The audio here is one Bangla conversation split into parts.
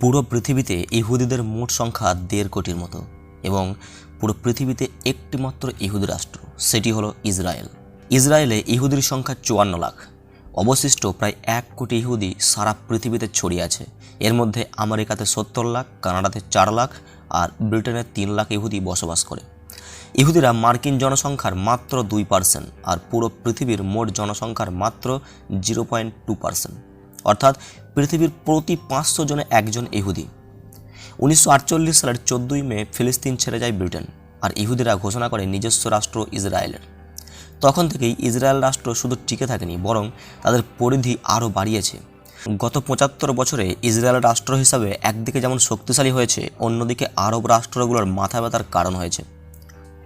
পুরো পৃথিবীতে ইহুদিদের মোট সংখ্যা দেড় কোটির মতো এবং পুরো পৃথিবীতে একটিমাত্র ইহুদি রাষ্ট্র, সেটি হলো ইসরায়েল। ইসরায়েলে ইহুদির সংখ্যা চুয়ান্ন লাখ। অবশিষ্ট প্রায় এক কোটি ইহুদি সারা পৃথিবীতে ছড়িয়ে আছে। এর মধ্যে আমেরিকাতে সত্তর লাখ, কানাডাতে চার লাখ আর ব্রিটেনে তিন লাখ ইহুদি বসবাস করে। ইহুদিরা মার্কিন জনসংখ্যার মাত্র দুই পার্সেন্ট আর পুরো পৃথিবীর মোট জনসংখ্যার মাত্র জিরো পয়েন্ট টু পার্সেন্ট। অর্থাৎ পৃথিবীর প্রতি পাঁচশো জনে একজন ইহুদি। উনিশশো আটচল্লিশ সালের চোদ্দোই মে ফিলিস্তিন ছেড়ে যায় ব্রিটেন আর ইহুদিরা ঘোষণা করে নিজস্ব রাষ্ট্র ইসরায়েলের। তখন থেকেই ইসরায়েল রাষ্ট্র শুধু টিকে থাকেনি, বরং তাদের পরিধি আরও বাড়িয়েছে। গত পঁচাত্তর বছরে ইসরায়েল রাষ্ট্র হিসাবে একদিকে যেমন শক্তিশালী হয়েছে, অন্যদিকে আরব রাষ্ট্রগুলোর মাথা ব্যথার কারণ হয়েছে।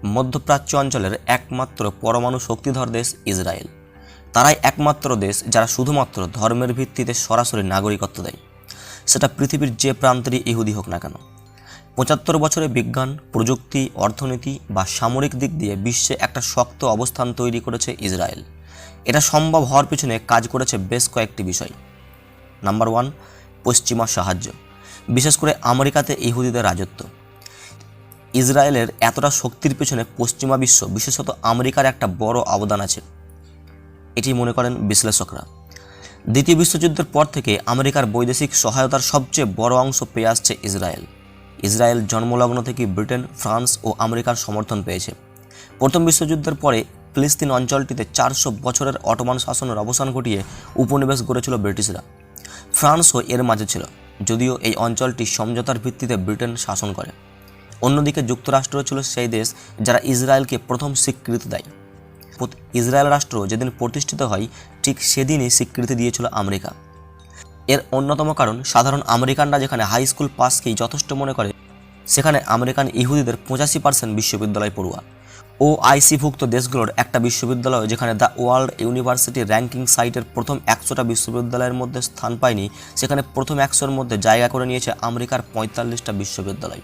মধ্যপ্রাচ্য অঞ্চলের একমাত্র পরমাণু শক্তিধর দেশ ইসরায়েল। তারাই একমাত্র দেশ যারা শুধুমাত্র ধর্মের ভিত্তিতে সরাসরি নাগরিকত্ব দেয়। সেটা পৃথিবীর যে প্রান্তেরই ইহুদি হোক না কেন। পঁচাত্তর বছরে বিজ্ঞান, প্রযুক্তি, অর্থনীতি বা সামরিক দিক দিয়ে বিশ্বে একটা শক্ত অবস্থান তৈরি করেছে ইসরায়েল। এটা সম্ভব হওয়ার পিছনে কাজ করেছে বেশ কয়েকটি বিষয়। নাম্বার ওয়ান, পশ্চিমা সাহায্য। বিশেষ করে আমেরিকাতে ইহুদিদের রাজত্ব। ইসরায়েলের এতটা শক্তির পেছনে পশ্চিমা বিশ্ব, বিশেষত আমেরিকার একটা বড় অবদান আছে। এটি মনে করেন বিশ্লেষকরা। দ্বিতীয় বিশ্বযুদ্ধের পর থেকে আমেরিকার বৈদেশিক সহায়তার সবচেয়ে বড় অংশ পেয়ে আসছে ইসরায়েল। ইসরায়েল জন্মলগ্ন থেকে ব্রিটেন, ফ্রান্স ও আমেরিকার সমর্থন পেয়েছে। প্রথম বিশ্বযুদ্ধের পরে ফিলিস্তিন অঞ্চলটিতে চারশো বছরের অটোমান শাসনের অবসান ঘটিয়ে উপনিবেশ গড়েছিল ব্রিটিশরা। ফ্রান্সও এর মাঝে ছিল, যদিও এই অঞ্চলটি সমঝোতার ভিত্তিতে ব্রিটেন শাসন করে। অন্যদিকে যুক্তরাষ্ট্র ছিল সেই দেশ যারা ইসরায়েলকে প্রথম স্বীকৃতি দেয়। ইসরায়েল রাষ্ট্র যেদিন প্রতিষ্ঠিত হয়, ঠিক সেদিনই স্বীকৃতি দিয়েছিল আমেরিকা। এর অন্যতম কারণ, সাধারণ আমেরিকানরা যেখানে হাই স্কুল পাসকেই যথেষ্ট মনে করে, সেখানে আমেরিকান ইহুদিদের পঁচাশি পার্সেন্ট বিশ্ববিদ্যালয় পড়ুয়া। ও আইসিভুক্ত দেশগুলোর একটা বিশ্ববিদ্যালয় যেখানে দ্য ওয়ার্ল্ড ইউনিভার্সিটি র্যাঙ্কিং সাইটের প্রথম একশোটা বিশ্ববিদ্যালয়ের মধ্যে স্থান পায়নি, সেখানে প্রথম একশোর মধ্যে জায়গা করে নিয়েছে আমেরিকার পঁয়তাল্লিশটা বিশ্ববিদ্যালয়।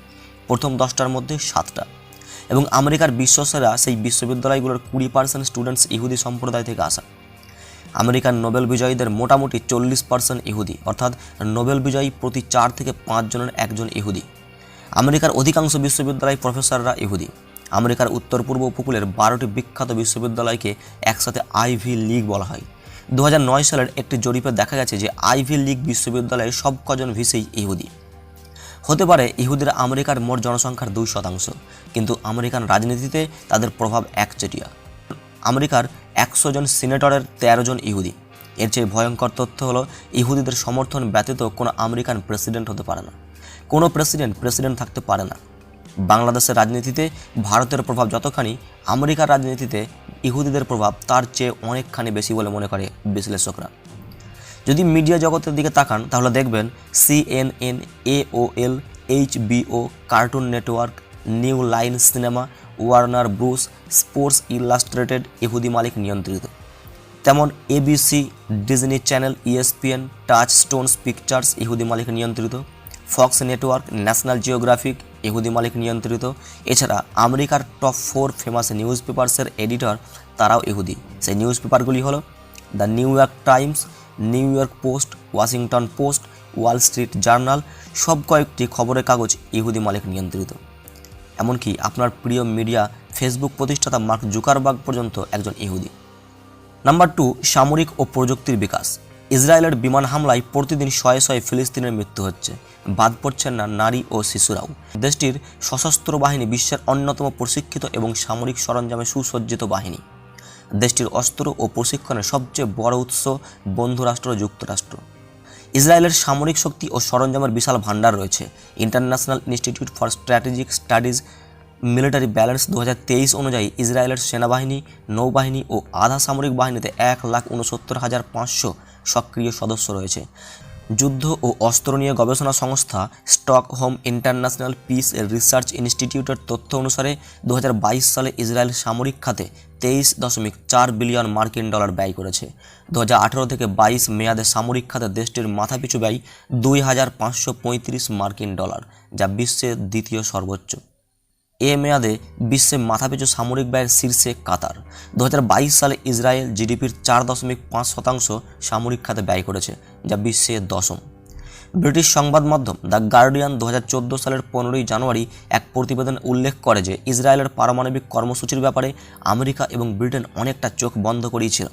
প্রথম দশটার মধ্যে সাতটা। এবং আমেরিকার বিশ্বসেরা সেই বিশ্ববিদ্যালয়গুলোর কুড়ি পার্সেন্ট স্টুডেন্টস ইহুদি সম্প্রদায় থেকে আসা। আমেরিকার নোবেল বিজয়ীদের মোটামুটি চল্লিশ পার্সেন্ট ইহুদি, অর্থাৎ নোবেল বিজয়ী প্রতি চার থেকে পাঁচ জনের একজন ইহুদি। আমেরিকার অধিকাংশ বিশ্ববিদ্যালয় প্রফেসররা ইহুদি। আমেরিকার উত্তর পূর্ব উপকূলের বারোটি বিখ্যাত বিশ্ববিদ্যালয়কে একসাথে আইভি লিগ বলা হয়। দু হাজার নয় সালের একটি জরিপে দেখা গেছে যে আইভি লিগ বিশ্ববিদ্যালয়ের সব কজন ভিসেই ইহুদি। হতে পারে ইহুদিরা আমেরিকার মোট জনসংখ্যার দুই শতাংশ, কিন্তু আমেরিকান রাজনীতিতে তাদের প্রভাব একচেটিয়া। আমেরিকার একশো জন সিনেটরের তেরো জন ইহুদি। এর চেয়ে ভয়ঙ্কর তথ্য হলো, ইহুদিদের সমর্থন ব্যতীত কোনো আমেরিকান প্রেসিডেন্ট হতে পারে না। কোনো প্রেসিডেন্ট প্রেসিডেন্ট থাকতে পারে না। বাংলাদেশের রাজনীতিতে ভারতের প্রভাব যতখানি, আমেরিকার রাজনীতিতে ইহুদিদের প্রভাব তার চেয়ে অনেকখানি বেশি বলে মনে করে বিশ্লেষকরা। যদি মিডিয়া জগতের দিকে তাকান, তাহলে দেখবেন CNN AOL HBO Cartoon Network New Line Cinema Warner Bros Sports Illustrated ইহুদি মালিক নিয়ন্ত্রিত। তেমন ABC Disney channel ESPN Touch Stones Pictures ইহুদি মালিক নিয়ন্ত্রিত। ফক্স নেটওয়ার্ক ন্যাশনাল জিওগ্রাফিক ইহুদি মালিক নিয়ন্ত্রিত। এছাড়া আমেরিকার টপ ফোর ফেমাস নিউজ পেপারসের এডিটর তারাও ইহুদি। সেই নিউজ পেপারগুলি হলো the New York Times New York Post, Washington Post, Wall Street Journal, সব কয়েকটি খবরের কাগজ ইহুদি মালিক নিয়ন্ত্রিত। এমনকি আপনার প্রিয় মিডিয়া ফেসবুক প্রতিষ্ঠাতা মার্ক জুকারবাগ পর্যন্ত একজন ইহুদি। নাম্বার টু, সামরিক ও প্রযুক্তির বিকাশ। ইসরায়েলের বিমান হামলায় প্রতিদিন শয়ে শয়ে ফিলিস্তিনের মৃত্যু হচ্ছে। বাদ পড়ছেন না নারী ও শিশুরাও। দেশটির সশস্ত্র বাহিনী বিশ্বের অন্যতম প্রশিক্ষিত এবং সামরিক সরঞ্জামে সুসজ্জিত বাহিনী। দেশটির অস্ত্র ও প্রশিক্ষণের সবচেয়ে বড় উৎস বন্ধুরাষ্ট্র যুক্তরাষ্ট্র। ইসরায়েলের সামরিক শক্তি ও সরঞ্জামের বিশাল ভাণ্ডার রয়েছে। International Institute for Strategic Studies Military Balance দু হাজার তেইশ অনুযায়ী ইসরায়েলের সেনাবাহিনী, নৌবাহিনী ও আধা সামরিক বাহিনীতে এক লাখ উনসত্তর হাজার পাঁচশো সক্রিয় সদস্য রয়েছে। যুদ্ধ ও অস্ত্র নিয়ে গবেষণা সংস্থা স্টকহোম ইন্টারন্যাশনাল পিস রিসার্চ ইনস্টিটিউটের তথ্য অনুসারে দু হাজার বাইশ সালে ইসরায়েল সামরিক খাতে তেইশ দশমিক চার বিলিয়ন মার্কিন ডলার ব্যয় করেছে। দু হাজার আঠেরো থেকে বাইশ মেয়াদে সামরিক খাতে দেশটির মাথাপিছু ব্যয় দুই হাজার পাঁচশো পঁয়ত্রিশ মার্কিন ডলার, যা বিশ্বের দ্বিতীয় সর্বোচ্চ। এ মেয়াদে বিশ্বে মাথাপিছু সামরিক ব্যয়ের শীর্ষে কাতার। দু হাজার বাইশ সালে ইসরায়েল জিডিপির চার দশমিক পাঁচ শতাংশ সামরিক খাতে ব্যয় করেছে। যা বিশ্বে দশম। ব্রিটিশ সংবাদ মাধ্যম দ্য গার্ডিয়ান দু হাজার চোদ্দ সালের পনেরোই জানুয়ারি এক প্রতিবেদন উল্লেখ করে যে ইসরায়েলের পারমাণবিক কর্মসূচির ব্যাপারে আমেরিকা এবং ব্রিটেন অনেকটা চোখ বন্ধ করিয়েছিল।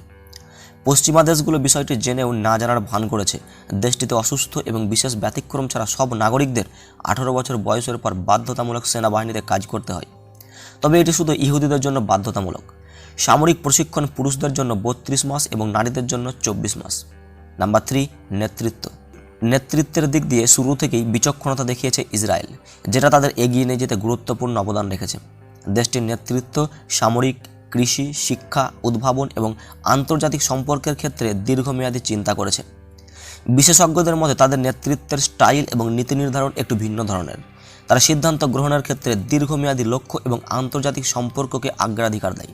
পশ্চিমা দেশগুলো বিষয়টি জেনেও না জানার ভান করেছে। দেশটিতে অসুস্থ এবং বিশেষ ব্যতিক্রম ছাড়া সব নাগরিকদের আঠারো বছর বয়সের পর বাধ্যতামূলক সেনাবাহিনীতে কাজ করতে হয়। তবে এটি শুধু ইহুদিদের জন্য বাধ্যতামূলক। সামরিক প্রশিক্ষণ পুরুষদের জন্য বত্রিশ মাস এবং নারীদের জন্য চব্বিশ মাস। নাম্বার থ্রি নেতৃত্ব। নেতৃত্বের দিক দিয়ে শুরু থেকেই বিচক্ষণতা দেখিয়েছে ইসরায়েল, যেটা তাদের এগিয়ে নিয়ে যেতে গুরুত্বপূর্ণ অবদান রেখেছে। দেশটির নেতৃত্ব সামরিক, কৃষি, শিক্ষা, উদ্ভাবন এবং আন্তর্জাতিক সম্পর্কের ক্ষেত্রে দীর্ঘমেয়াদী চিন্তা করেছে। বিশেষজ্ঞদের মতে তাদের নেতৃত্বের স্টাইল এবং নীতি নির্ধারণ একটু ভিন্ন ধরনের। তারা সিদ্ধান্ত গ্রহণের ক্ষেত্রে দীর্ঘমেয়াদী লক্ষ্য এবং আন্তর্জাতিক সম্পর্ককে অগ্রাধিকার দেয়।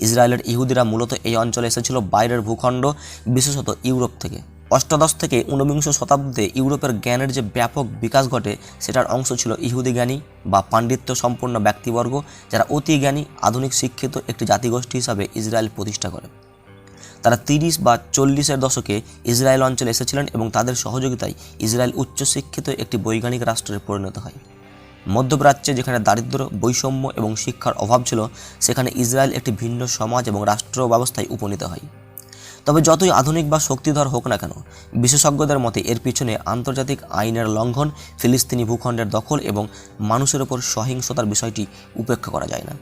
ইসরায়েলের ইহুদিরা মূলত এই অঞ্চলে এসেছিল বাইরের ভূখণ্ড, বিশেষত ইউরোপ থেকে। অষ্টাদশ থেকে ঊনবিংশ শতাব্দীতে ইউরোপের জ্ঞানের যে ব্যাপক বিকাশ ঘটে, সেটার অংশ ছিল ইহুদি জ্ঞানী বা পাণ্ডিত্য সম্পন্ন ব্যক্তিবর্গ, যারা অতি জ্ঞানী, আধুনিক শিক্ষিত একটি জাতিগোষ্ঠী হিসাবে ইসরায়েল প্রতিষ্ঠা করে। তারা তিরিশ বা চল্লিশের দশকে ইসরায়েল অঞ্চলে এসেছিলেন এবং তাদের সহযোগিতায় ইসরায়েল উচ্চশিক্ষিত একটি বৈজ্ঞানিক রাষ্ট্রে পরিণত হয়। মধ্যপ্রাচ্যে যেখানে দারিদ্র বৈষম্য এবং শিক্ষার অভাব ছিল, সেখানে ইসরায়েল একটি ভিন্ন সমাজ এবং রাষ্ট্র ব্যবস্থায় উপনীত হয়। তবে যতই আধুনিক বা শক্তিধর হোক না কেন, বিশেষজ্ঞদের মতে এর পিছনে আন্তর্জাতিক আইনের লঙ্ঘন, ফিলিস্তিনি ভূখণ্ডের দখল এবং মানুষের ওপর সহিংসতার বিষয়টি উপেক্ষা করা যায় না।